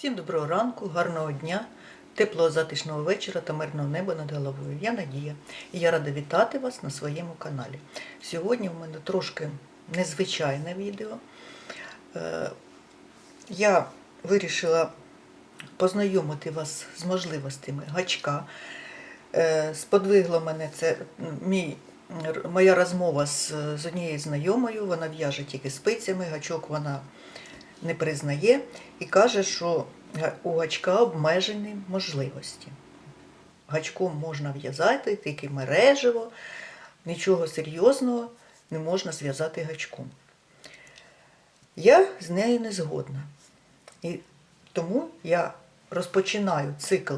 Всім доброго ранку, гарного дня, теплого затишного вечора та мирного неба над головою. Я Надія і я рада вітати вас на своєму каналі. Сьогодні в мене трошки незвичайне відео. Е, Я вирішила познайомити вас з можливостями гачка. Е, Сподвигло мене це мій, моя розмова з, з однією знайомою. Вона в'яже тільки спицями, гачок вона не признає і каже, що у гачка обмежені можливості. Гачком можна в'язати тільки мережево, нічого серйозного не можна зв'язати гачком. Я з нею не згодна. І тому я розпочинаю цикл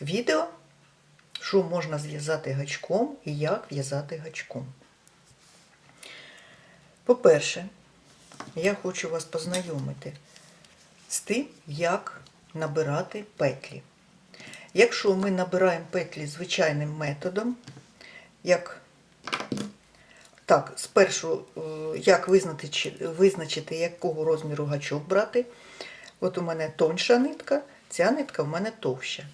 відео, що можна зв'язати гачком і як в'язати гачком. По-перше, я хочу вас познайомити з тим, як набирати петлі. Якщо ми набираємо петлі звичайним методом, як так, спершу, е, як визначити, визначити, якого розміру гачок брати. От у мене тонша нитка, ця нитка в мене товща.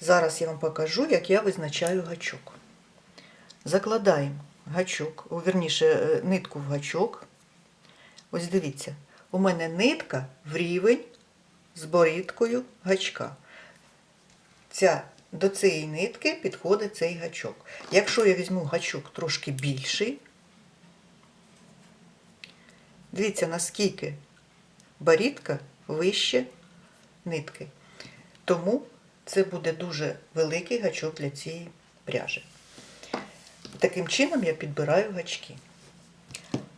Зараз я вам покажу, як я визначаю гачок. Закладаємо гачок, о, вірніше, е, нитку в гачок. Ось дивіться, у мене нитка в рівень з борідкою гачка. Ця, до цієї нитки підходить цей гачок. Якщо я візьму гачок трошки більший, дивіться, наскільки борідка вище нитки. Тому це буде дуже великий гачок для цієї пряжі. Таким чином я підбираю гачки.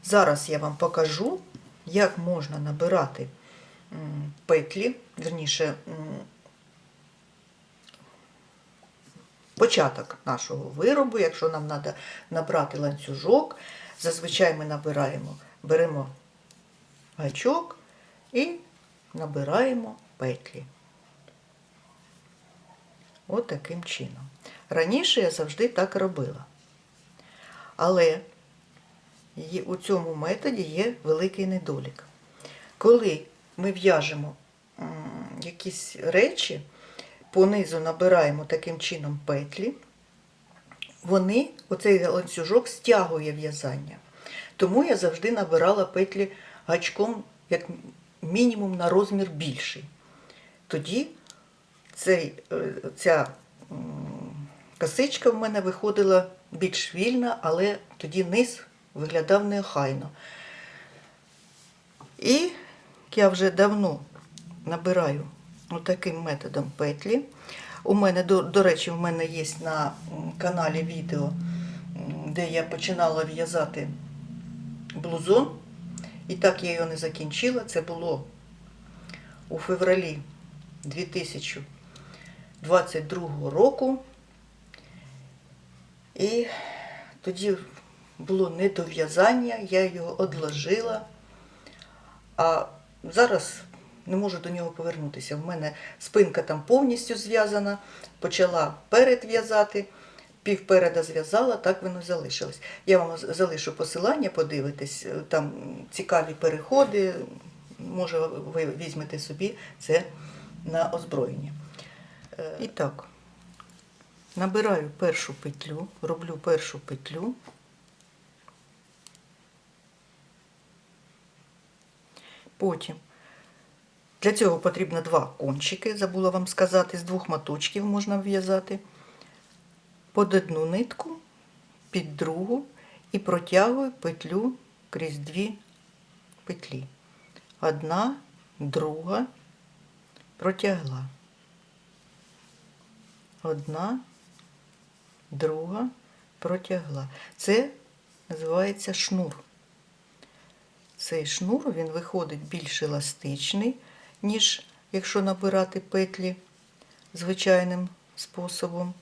Зараз я вам покажу, як можна набирати петлі, верніше, початок нашого виробу. Якщо нам треба набрати ланцюжок, зазвичай ми набираємо, беремо гачок і набираємо петлі. От таким чином. Раніше я завжди так робила. Але є- у цьому методі є великий недолік. Коли ми в'яжемо якісь речі, понизу набираємо таким чином петлі, вони, оцей ланцюжок стягує в'язання. Тому я завжди набирала петлі гачком як мінімум на розмір більший. Тоді цей, е, ця косичка в мене виходила більш вільна, але тоді низ виглядав неохайно. І я вже давно набираю таким методом петлі. У мене, до, до речі, в мене є на каналі відео, де я починала в'язати блузон. І так я його не закінчила. Це було у февралі 2022 року. І тоді було недов'язання, я його одложила. А зараз не можу до нього повернутися. В мене спинка там повністю зв'язана, почала перед в'язати, півпереда зв'язала, так воно залишилось. Я вам залишу посилання, подивитесь, там цікаві переходи. Може, ви візьмете собі це на озброєння. Е, І так, набираю першу петлю, роблю першу петлю. Потім для цього потрібно два кончики, забула вам сказати, з двох моточків можна в'язати. Під одну нитку, під другу і протягую петлю крізь дві петлі. Одна, друга, протягла. Одна, друга, протягла. Це називається шнур. Цей шнур він виходить більш еластичний, ніж якщо набирати петлі звичайним способом.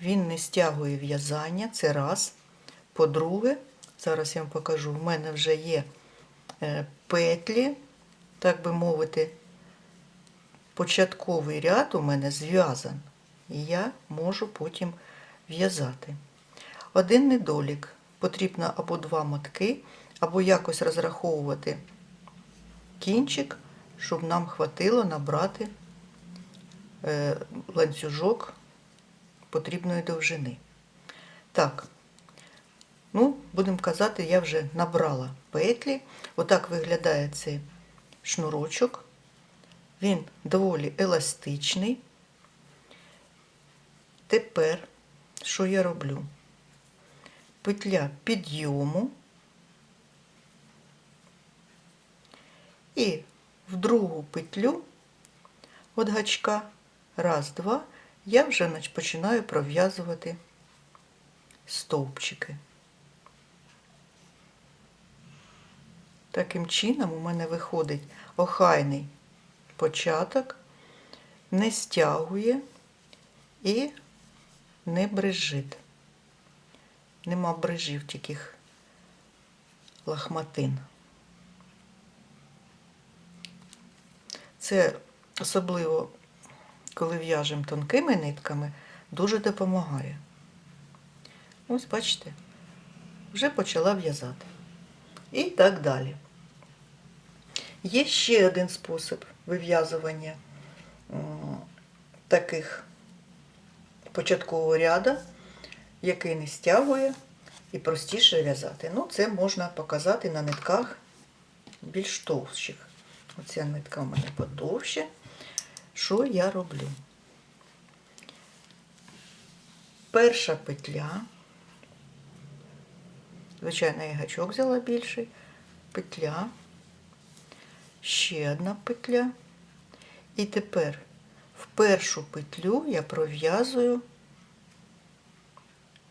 Він не стягує в'язання, це раз. По-друге, зараз я вам покажу, в мене вже є е, петлі, так би мовити, початковий ряд у мене зв'язан. І я можу потім в'язати. Один недолік. Потрібно або два мотки, або якось розраховувати кінчик, щоб нам хватило набрати е, ланцюжок потрібної довжини. Так, ну, будемо казати, я вже набрала петлі. Отак виглядає цей шнурочок. Він доволі еластичний. Тепер, що я роблю? Петля підйому і в другу петлю від гачка, раз, два, я вже починаю пров'язувати стовпчики. Таким чином у мене виходить охайний початок, не стягує і не брижить. Нема брижів таких лахматин. Це особливо, коли в'яжемо тонкими нитками, дуже допомагає. Ось бачите, вже почала в'язати. І так далі. Є ще один спосіб вив'язування таких початкового ряда, який не стягує і простіше в'язати. Ну, це можна показати на нитках більш товщих. Оця нитка в мене потовще. Що я роблю? Перша петля. Звичайно, я гачок взяла більший. Петля. Ще одна петля. І тепер в першу петлю я пров'язую,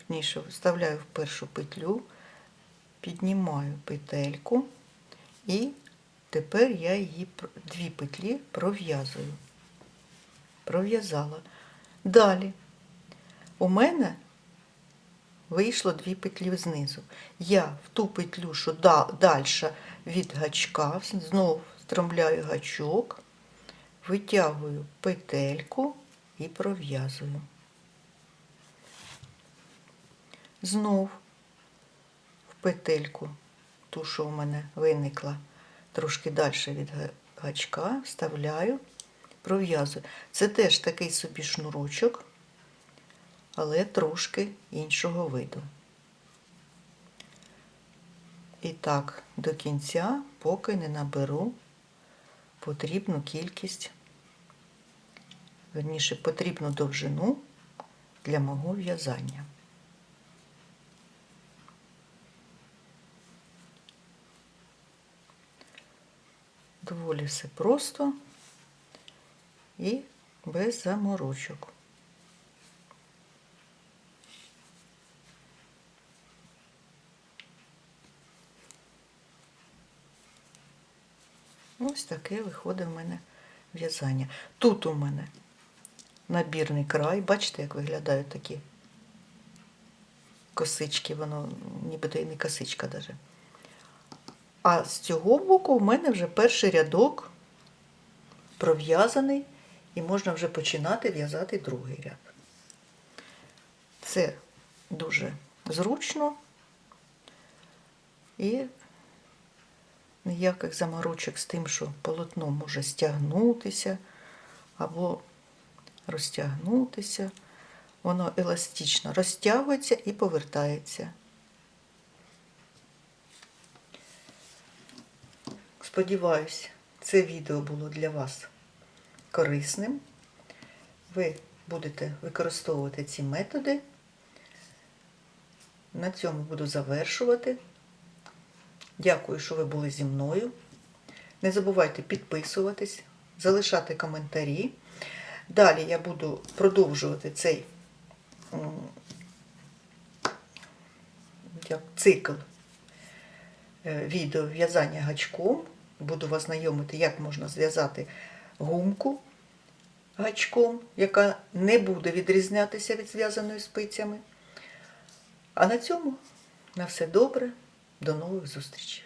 вніше вставляю в першу петлю, піднімаю петельку і тепер я її дві петлі пров'язую. Пров'язала. Далі у мене вийшло дві петлі знизу. Я в ту петлю, що далі від гачка, знову стромляю гачок, витягую петельку і пров'язую. Знов в петельку, ту, що у мене виникла трошки далі від гачка, вставляю, пров'язую. Це теж такий собі шнурочок, але трошки іншого виду. І так, до кінця, поки не наберу потрібну кількість, верніше, потрібну довжину для мого в'язання. Доволі все просто і без заморочок. Ось таке виходить в мене в'язання. Тут у мене набірний край. Бачите, як виглядають такі косички, воно нібито і не косичка даже. А з цього боку в мене вже перший рядок пров'язаний і можна вже починати в'язати другий ряд. Це дуже зручно і ніяких заморочок з тим, що полотно може стягнутися або розтягнутися. Воно еластично розтягується і повертається. Сподіваюсь, це відео було для вас корисним. Ви будете використовувати ці методи. На цьому буду завершувати. Дякую, що ви були зі мною. Не забувайте підписуватись, залишати коментарі. Далі я буду продовжувати цей цикл е, відео в'язання гачком. Буду вас знайомити, як можна зв'язати гумку гачком, яка не буде відрізнятися від зв'язаної спицями. А на цьому на все добре. До нових зустрічей.